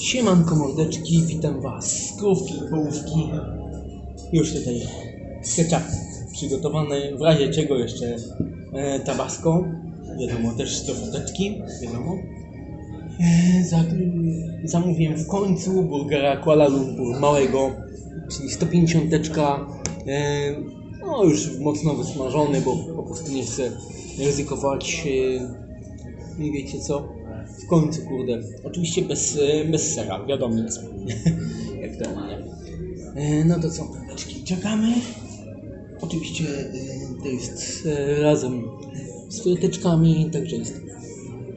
Siemanko mordeczki, witam was krówki połówki. Już tutaj ketchup przygotowany, w razie czego jeszcze e. Wiadomo, też do foteczki, wiadomo. E, za, zamówiłem w końcu burgera Kuala Lumpur małego, czyli 150 teczka. E, no już mocno wysmażony, bo po prostu nie chcę ryzykować. E, nie wiecie co? W końcu, kurde. Oczywiście bez, e, bez sera, wiadomo co. Jak to nie. E, No to co, mordeczki, czekamy. Oczywiście e, to jest razem z fryteczkami, także jest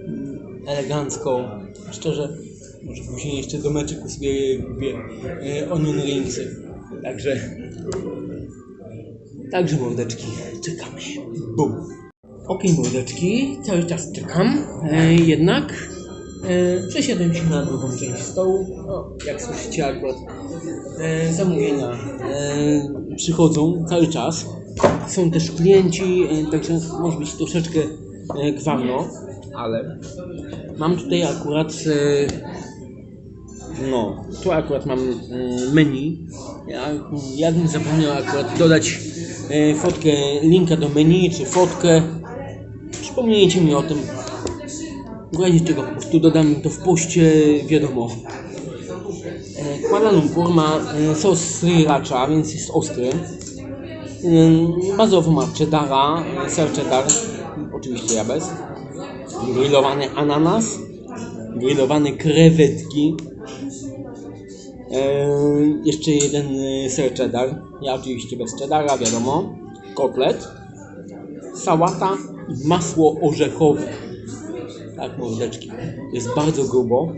mm, elegancko. Szczerze, może później jeszcze do meczyku sobie kupię onion ringsy. Także, także mordeczki, czekamy. Okej, mordeczki, cały czas czekam. E, jednak e, przesiadłem się na drugą część stołu. O, jak słyszycie, akurat e, zamówienia e, przychodzą cały czas. Są też klienci, e, także może być troszeczkę e, gwarno, ale mam tutaj akurat. E, no, tu akurat mam e, menu. Ja, ja bym zapomniał akurat dodać e, fotkę, linka do menu, czy fotkę. Przypomnijcie mi o tym. W razie czego po prostu dodam to w poście, wiadomo. E, Kuala Lumpur ma e, sos sriracha, więc jest ostry. E, Bazowo ma cheddara, ser cheddar, oczywiście ja bez. Grillowany ananas, grillowane krewetki. Jeszcze jeden ser cheddar, ja oczywiście bez cheddara, wiadomo. Kotlet, sałata masło orzechowe. Tak, mordeczki. Jest bardzo grubo.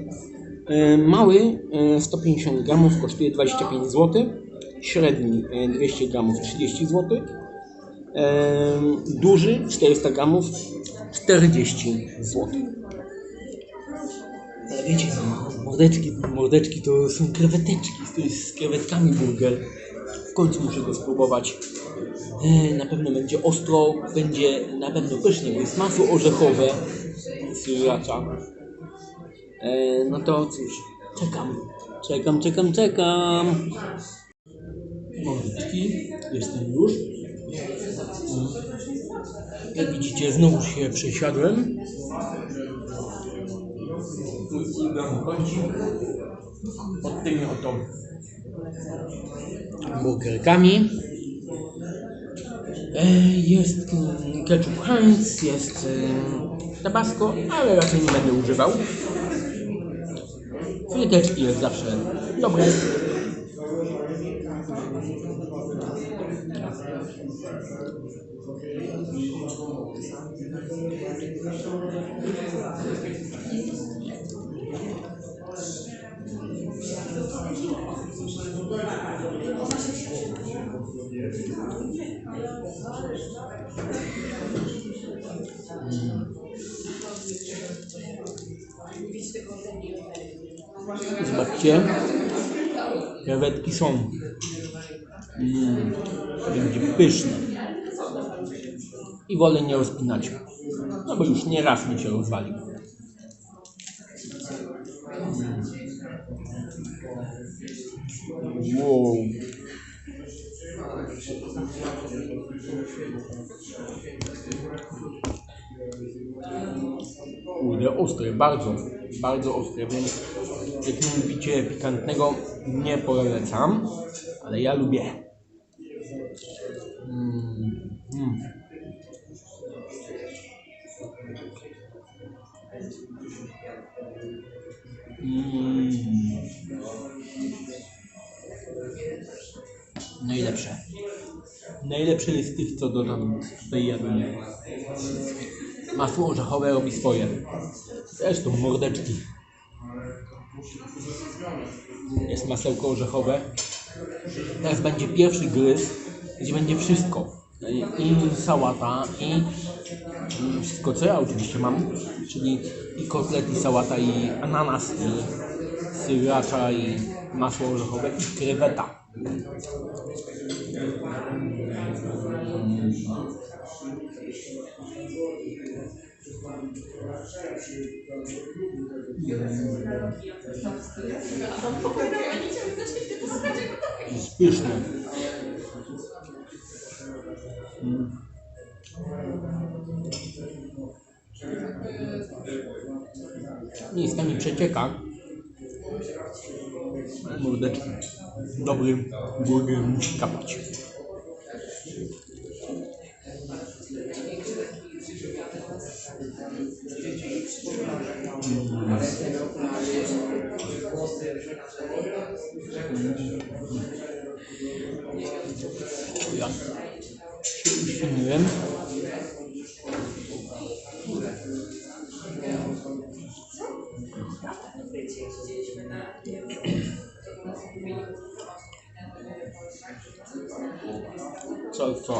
E, Mały e, 150 gramów kosztuje 25 zł. Średni e, 200 gramów 30 zł. E, Duży 400 gramów 40 zł. Ale wiecie, no, mordeczki, mordeczki to są kreweteczki, to jest z krewetkami burger. W końcu muszę go spróbować. E, Na pewno będzie ostro, będzie na pewno pysznie, bo jest masło orzechowe sriracha. E, No to cóż, czekam, czekam, czekam, czekam. Mordeczki, jestem już. Mm. Jak widzicie, znowu się przesiadłem. Mój ulubiony kącik pod tymi oto burgerkami. Jest mm, ketchup Heinz, jest e, tabasco, ale raczej nie będę używał. Fryteczki jest zawsze dobre. Zobaczcie, krewetki są. Mm, będzie pyszne. I wolę nie rozpinać. No bo już nie raz mi się rozwalił. Wow. Kurde, ostre, bardzo, bardzo ostre, więc jak nie lubicie pikantnego, nie polecam, ale ja lubię. Mm, mm. Mm. Najlepsze. Najlepsze jest tych, co dodam tutaj jadłem. Masło orzechowe robi swoje. Zresztą mordeczki. Jest masełko orzechowe. Teraz będzie pierwszy gryz, gdzie będzie wszystko. I sałata, i wszystko co ja oczywiście mam, czyli i kotlet, i sałata, i ananas, i syracza i masło orzechowe i kreweta. Pyszne. Mm. Miejska mi przecieka. Mordeczki. Dobry burger musi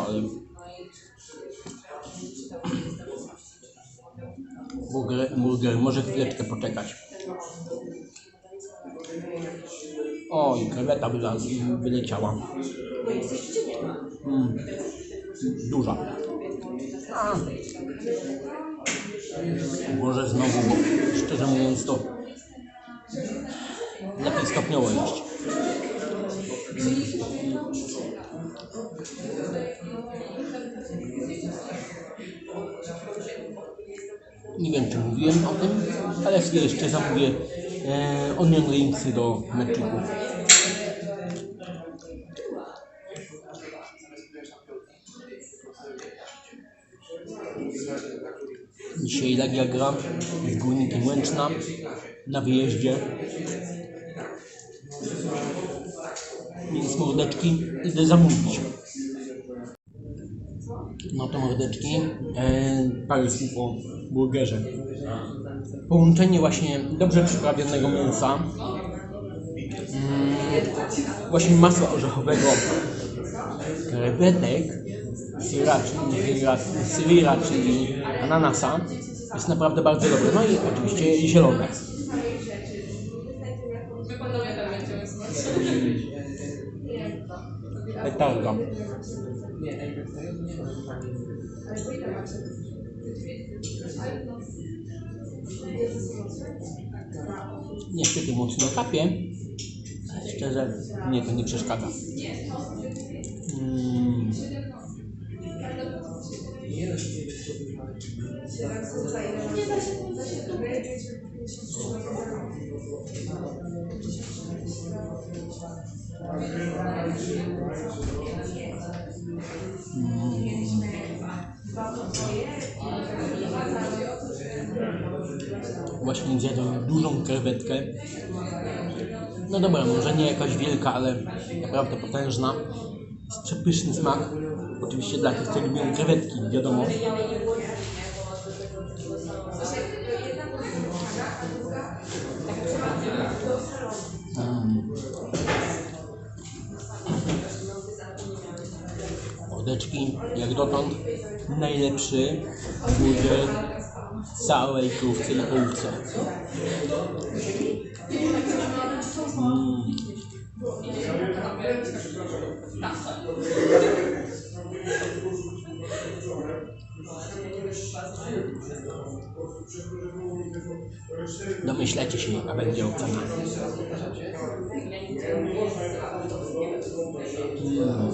Ale... Burger, burger może chwileczkę poczekać. O, i kreweta wyla- wyleciała. Mm. Duża. A. Może znowu, bo szczerze mówiąc to lepiej stopniowo jeść. Nie wiem, czy mówiłem o tym, ale sobie jeszcze zamówię e, onion ringsy do meczyku. Dzisiaj Legia gra z Górnikiem Łęczna na wyjeździe. Więc mordeczki idę zamówić. No to mordeczki, e, parę słów o burgerze. Połączenie właśnie dobrze przyprawionego mięsa, mm, właśnie masła orzechowego, krewetek, sriracha czyli ananasa jest naprawdę bardzo dobre. No i oczywiście zielone. Petarda. Niestety mocno kapie, szczerze mnie to nie przeszkadza. Mm. Właśnie zjadłem dużą krewetkę. No dobra, może nie jakaś wielka, ale naprawdę potężna. Jest przepyszny smak. Oczywiście dla tych, co lubią krewetki, wiadomo. Mm. Jak dotąd, najlepszy burger w całej krówce i połówce. Mm. Domyślacie się, jaka będzie ocena. Mm.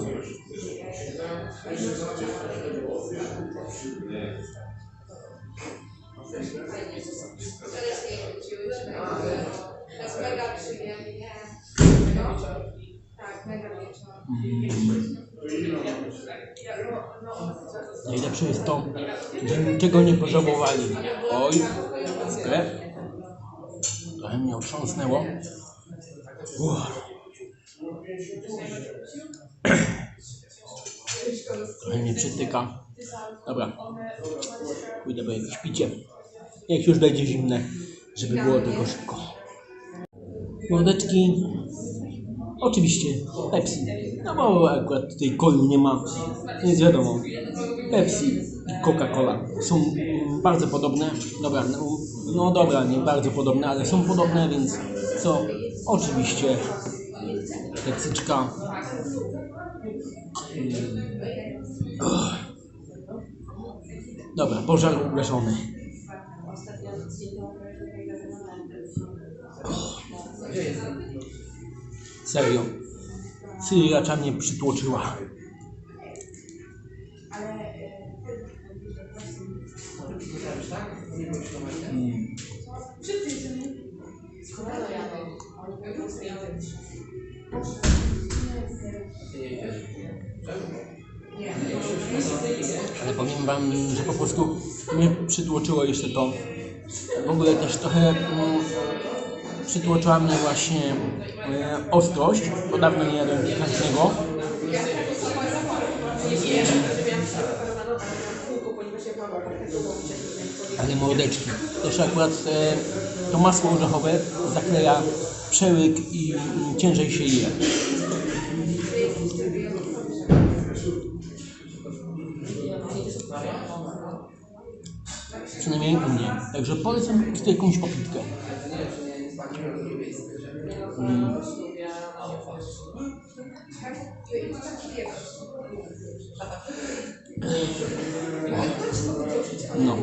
Najlepsze jest to, że niczego nie pożałowali. Oj, sklep. Trochę mnie otrząsnęło. Uff. Trochę mnie przytyka. Dobra. Pójdę po jakieś picie. Jak już będzie zimne, żeby było tylko szybko. Mordeczki. Oczywiście Pepsi. No bo akurat tutaj coli nie ma, więc wiadomo. Pepsi i Coca-Cola są bardzo podobne. Dobra, no, no dobra, nie bardzo podobne, ale są podobne, więc co oczywiście keksyczka. Mm. Dobra, pożar ugaszony. Serio. Syracza mnie przytłoczyła. Ale powiem wam, że po prostu mnie przytłoczyło jeszcze to. W ogóle też trochę mm, przytłoczyła mnie właśnie e, ostrość, bo dawno nie jadłem pikantnego. Ale mordeczki. Też akurat e, to masło orzechowe zakleja przełyk i ciężej się je. Przynajmniej u mnie. Także polecam po prostu jakąś popitkę. No,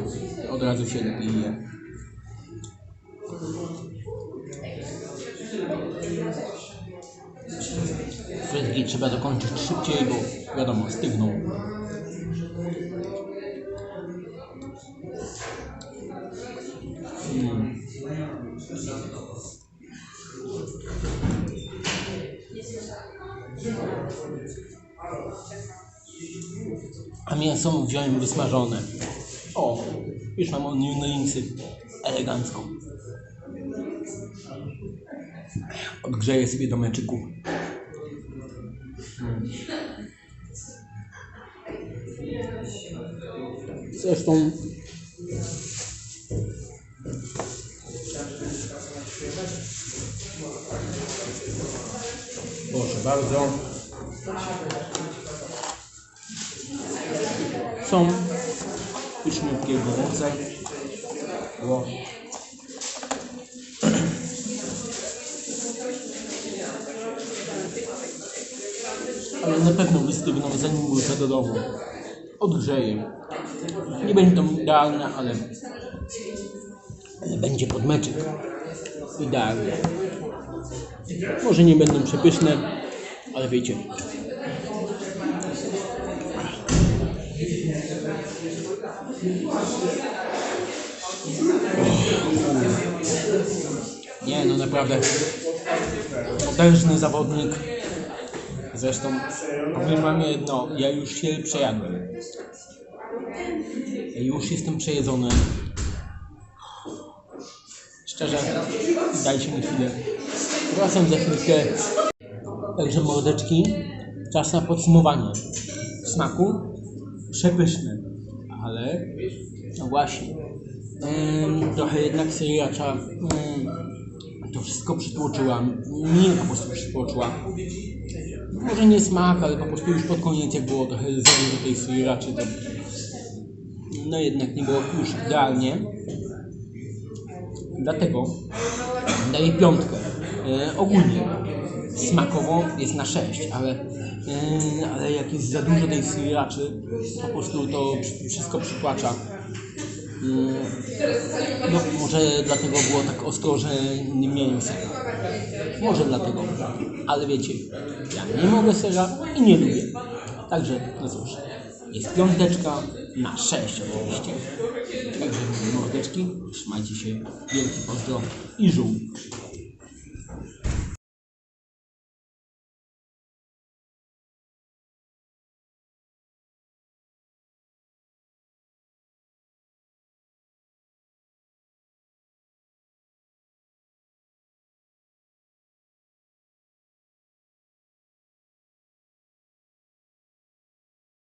od razu się lepiej je. Frytki trzeba dokończyć szybciej, bo wiadomo, stygną. A mięso wziąłem wysmażone. O, już mam onioninsy elegancko. Odgrzeję sobie do meczyku. Zresztą Proszę bardzo. Są pyszniutkie gorące. O. Ale na pewno wystygną zanim do domu. Odgrzeję. Nie będzie to idealne, ale ale będzie podmeczek. Idealnie. Może nie będą przepyszne, ale wiecie. Nie, no naprawdę. Potężny zawodnik. Zresztą powiem wam jedno, ja już się przejadłem. Ja już jestem przejedzony. Szczerze, dajcie mi chwilę. Wracam za chwilkę. Także mordeczki, czas na podsumowanie. Smaku przepyszne, ale no właśnie, ym, trochę jednak ym, to wszystko przytłoczyła. Mnie po prostu przytłoczyła. Może nie smak, ale po prostu już pod koniec jak było trochę za dużo tej sriraczy, to no jednak nie było już idealnie. Dlatego daję piątkę. E, ogólnie smakowo jest na 6, ale, e, ale jak jest za dużo tej sriraczy, po prostu to wszystko przytłacza. Mm, No, może dlatego było tak ostro, że nie miałem sera. Może dlatego. Ale wiecie, ja nie mogę sera i nie lubię. Także, no cóż, jest piąteczka na 6 oczywiście. Także mordeczki, trzymajcie się, wielki pozdro i żół.